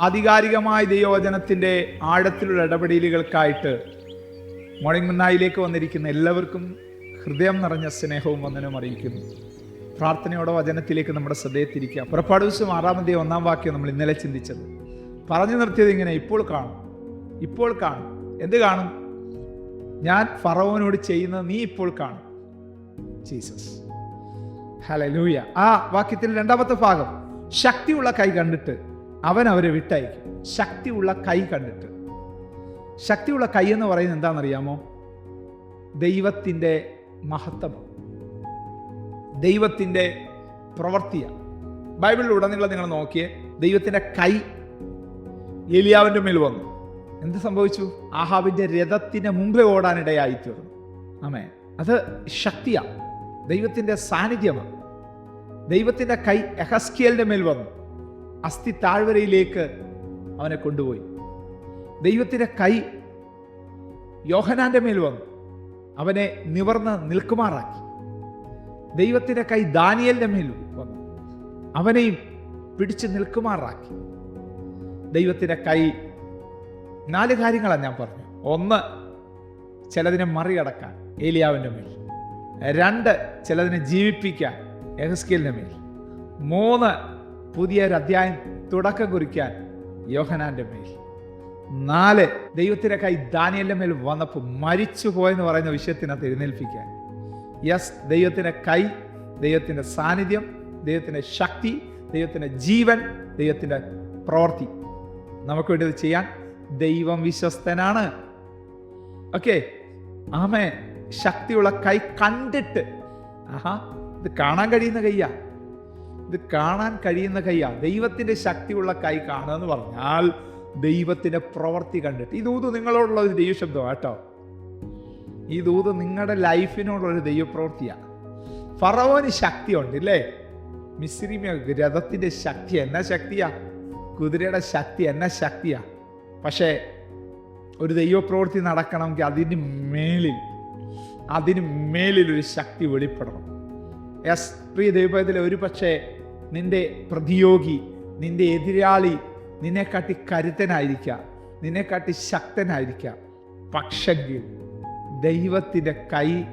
ആധികാരികമായ ദൈവവചനത്തിന്റെ ആഴത്തിലുള്ള ഇടപെടലുകൾക്കായിട്ട് മോർണിംഗ് മുന്നായിലേക്ക് വന്നിരിക്കുന്ന എല്ലാവർക്കും ഹൃദയം നിറഞ്ഞ സ്നേഹവും വന്ദനവും അറിയിക്കുന്നു. പ്രാർത്ഥനയോടെ വചനത്തിലേക്ക് നമ്മുടെ ശ്രദ്ധയത്തിരിക്കുക പുറപ്പാട് ദിവസം ആറാമത്തെ ഒന്നാം വാക്യം നമ്മൾ ഇന്നലെ ചിന്തിച്ചത്. പറഞ്ഞു നിർത്തിയത് ഇങ്ങനെ ഇപ്പോൾ കാണും ഇപ്പോൾ കാണും. എന്ത് കാണും? ഞാൻ ഫറവോനോട് ചെയ്യുന്നത് നീ ഇപ്പോൾ കാണും. ജീസസ്. ഹലലൂയ ആ വാക്യത്തിൽ രണ്ടാമത്തെ ഭാഗം ശക്തിയുള്ള കൈ കണ്ടിട്ട് അവൻ അവരെ വിട്ടയക്കും. ശക്തിയുള്ള കൈ കണ്ടിട്ട്. ശക്തിയുള്ള കൈ എന്ന് പറയുന്നത് എന്താണെന്നറിയാമോ? ദൈവത്തിന്റെ മഹത്വം. ദൈവത്തിന്റെ പ്രവൃത്തിയാണ് ബൈബിളിലുടനീളം നിങ്ങൾ നോക്കിയേ ദൈവത്തിന്റെ കൈ എലിയാവിന്റെ മേൽ വന്നു. എന്ത് സംഭവിച്ചു? ആഹാബിന്റെ രഥത്തിന്റെ മുമ്പേ ഓടാനിടയായി തീർന്നു ആമേ അത് ശക്തിയാണ് ദൈവത്തിന്റെ സാന്നിധ്യമാണ് ദൈവത്തിന്റെ കൈ എഹസ്കിയലിന്റെ മേൽ വന്നു. അസ്ഥി താഴ്വരയിലേക്ക് അവനെ കൊണ്ടുപോയി. ദൈവത്തിന്റെ കൈ യോഹനാന്റെ മേൽ വന്നു. അവനെ നിവർന്ന് നിൽക്കുമാറാക്കി. ദൈവത്തിന്റെ കൈ ദാനിയലിന്റെ മേൽ വന്നു. അവനെയും പിടിച്ച് നിൽക്കുമാറാക്കി. ദൈവത്തിന്റെ കൈ നാല് കാര്യങ്ങളാണ് ഞാൻ പറഞ്ഞു ഒന്ന് ചിലതിനെ മറികടക്കാൻ ഏലിയാവിന്റെ മേൽ. രണ്ട് ചിലതിനെ ജീവിപ്പിക്കാൻ എഹസ്കേലിന്റെ മേൽ. മൂന്ന് പുതിയൊരു അധ്യായം തുടക്കം കുറിക്കാൻ യോഹനാന്റെ മേൽ. നാല് ദൈവത്തിന്റെ കൈ ദാനിയലിന്റെ മേൽ വന്നപ്പോൾ മരിച്ചു പോയെന്ന് പറയുന്ന വിഷയത്തിനകത്ത് എഴുന്നേൽപ്പിക്കാൻ. യെസ് ദൈവത്തിന്റെ കൈ ദൈവത്തിന്റെ സാന്നിധ്യം ദൈവത്തിന്റെ ശക്തി ദൈവത്തിന്റെ ജീവൻ ദൈവത്തിന്റെ പ്രവൃത്തി. നമുക്ക് വേണ്ടി ഇത് ചെയ്യാൻ ദൈവം വിശ്വസ്തനാണ്. ഓക്കെ ആമേ ശക്തിയുള്ള കൈ കണ്ടിട്ട്. ആഹാ ഇത് കാണാൻ കഴിയുന്ന കയ്യാ ഇത് കാണാൻ കഴിയുന്ന കൈയാണ് ദൈവത്തിന്റെ ശക്തിയുള്ള കൈ കാണുക എന്ന് പറഞ്ഞാൽ ദൈവത്തിന്റെ പ്രവൃത്തി കണ്ടിട്ട്. ഈ ദൂത് നിങ്ങളോടുള്ള ഒരു ദൈവശബ്ദമാണ് കേട്ടോ. ഈ ദൂത് നിങ്ങളുടെ ലൈഫിനോടുള്ള ഒരു ദൈവപ്രവൃത്തിയാണ് ഫറവോന് ശക്തിയുണ്ട് ഇല്ലേ? മിശ്രിമ രഥത്തിന്റെ ശക്തി എന്ന ശക്തിയാ? കുതിരയുടെ ശക്തി എന്ന ശക്തിയാ? പക്ഷേ ഒരു ദൈവപ്രവൃത്തി നടക്കണമെങ്കിൽ അതിന് മേലിൽ അതിന് മേലിൽ ഒരു ശക്തി വെളിപ്പെടണം. എസ് പ്രിയ ദൈവത്തിലെ ഒരു പക്ഷേ നിന്റെ പ്രതിയോഗി നിന്റെ എതിരാളി നിന്നെക്കാട്ടി കരുത്തനായിരിക്കാം നിന്നെക്കാട്ടി ശക്തനായിരിക്കാം. പക്ഷെങ്കിൽ ദൈവത്തിന്റെ കൈ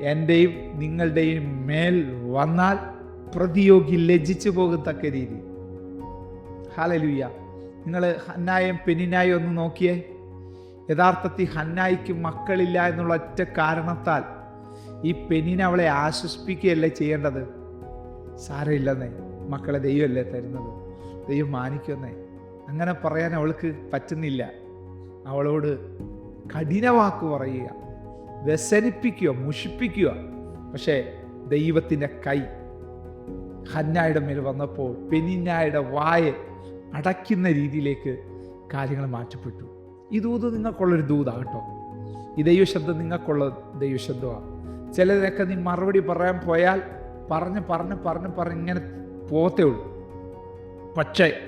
എന്റെയും നിങ്ങളുടെയും മേൽ വന്നാൽ പ്രതിയോഗി ലജ്ജിച്ചു പോകത്തക്ക രീതി. ഹാലലുയ്യ നിങ്ങൾ ഹന്നായും പെനിനായും ഒന്ന് നോക്കിയേ. യഥാർത്ഥത്തിൽ ഹന്നായിക്ക് മക്കളില്ല എന്നുള്ള ഒറ്റ കാരണത്താൽ ഈ പെണ്ണിനെ അവളെ ആശ്വസിപ്പിക്കുകയല്ലേ ചെയ്യേണ്ടത്? സാരമില്ലെന്നേ. മക്കളെ ദൈവമല്ലേ തരുന്നത്? ദൈവം മാനിക്കുന്നേ അങ്ങനെ പറയാൻ അവൾക്ക് പറ്റുന്നില്ല. അവളോട് കഠിനവാക്ക് പറയുക. വ്യസനിപ്പിക്കുക മുഷിപ്പിക്കുക. പക്ഷേ ദൈവത്തിന്റെ കൈ ഹന്നായുടെ മേൽ വന്നപ്പോൾ പെനിന്നായുടെ വായ അടയ്ക്കുന്ന രീതിയിലേക്ക് കാര്യങ്ങൾ മാറ്റപ്പെട്ടു. ഈ ദൂത് നിങ്ങൾക്കുള്ളൊരു ദൂതാണ് കേട്ടോ. ഈ ദൈവശബ്ദം നിങ്ങൾക്കുള്ള ദൈവശബ്ദമാണ് ചിലരൊക്കെ നീ മറുപടി പറയാൻ പോയാൽ പറഞ്ഞ് പറഞ്ഞ് പറഞ്ഞ് പറഞ്ഞ് ഇങ്ങനെ പോത്തേ ഉള്ളൂ. പക്ഷേ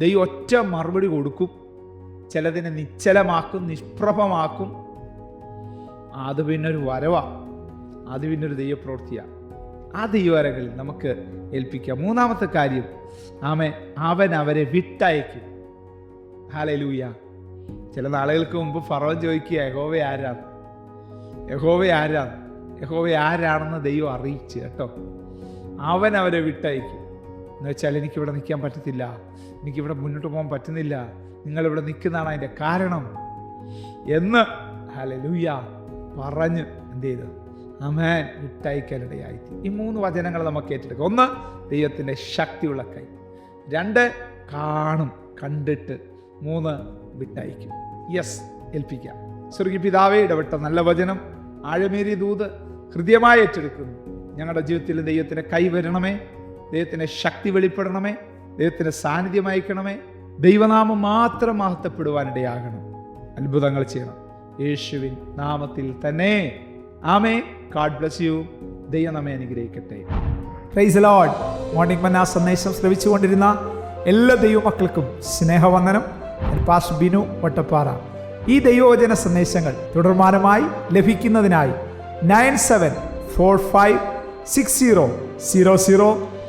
ദൈവം ഒറ്റ മറുപടി കൊടുക്കും. ചിലതിനെ നിശ്ചലമാക്കും നിഷ്പ്രഭമാക്കും. അത് പിന്നെ ഒരു വരവാ. അത് പിന്നെ ഒരു ദൈവപ്രവൃത്തിയാണ് ആ ദൈവവരങ്ങളിൽ നമുക്ക് ഏൽപ്പിക്കാം. മൂന്നാമത്തെ കാര്യം ആമേ അവൻ അവരെ വിട്ടയക്കും. ഹാലലൂയ ചില നാളുകൾക്ക് മുമ്പ് ഫറോൻ ചോദിക്കുക യഹോവ ആരാണ്? യഹോവ ആരാണ്? യഹോവ ആരാണെന്ന് ദൈവം അറിയിച്ച് കേട്ടോ. അവൻ അവരെ വിട്ടയക്കും. എന്ന് വെച്ചാൽ എനിക്കിവിടെ നിൽക്കാൻ പറ്റത്തില്ല. എനിക്കിവിടെ മുന്നോട്ട് പോകാൻ പറ്റുന്നില്ല. നിങ്ങളിവിടെ നിൽക്കുന്നതാണ് അതിന്റെ കാരണം. എന്ന് ഹലലൂയ പറഞ്ഞ് എന്ത് ചെയ്തു? അമേൻ വിട്ടയക്കലിടയായി ഈ മൂന്ന് വചനങ്ങൾ നമുക്ക് ഏറ്റെടുക്കാം. ഒന്ന് ദൈവത്തിന്റെ ശക്തിയുള്ള കൈ. രണ്ട് കാണും കണ്ടിട്ട്. മൂന്ന് വിട്ടയക്കും. യെസ് ഏൽപ്പിക്കാം. സ്വർഗി പിതാവേ ഇടപെട്ട നല്ല വചനം ആഴമേരി ദൂത് ഹൃദ്യമായി ഏറ്റെടുക്കുന്നു. ഞങ്ങളുടെ ജീവിതത്തിൽ ദൈവത്തിന്റെ കൈ വരണമേ. ദൈവത്തിന്റെ ശക്തി വെളിപ്പെടണമേ ദൈവത്തിന്റെ സാന്നിധ്യം അയക്കണമേ. ദൈവനാമം മാത്രം മഹത്വപ്പെടുവാനിടയാകണം. അത്ഭുതങ്ങൾ ചെയ്യണം. യേശുവിൻ നാമത്തിൽ തന്നെ. ആമേ ഗാഡ് ബ്ലസ് യു ദൈവം നമ്മെ അനുഗ്രഹിക്കട്ടെ. പ്രൈസ് ലോഡ് മോർണിംഗ് മന്ന സന്ദേശം ശ്രവിച്ചുകൊണ്ടിരുന്ന എല്ലാ ദൈവമക്കൾക്കും സ്നേഹവന്ദനം. പാസ് ബിനു വട്ടപ്പാറ. ഈ ദൈവവചന സന്ദേശങ്ങൾ തുടർമാനമായി ലഭിക്കുന്നതിനായി nine seven four five six zero zero zero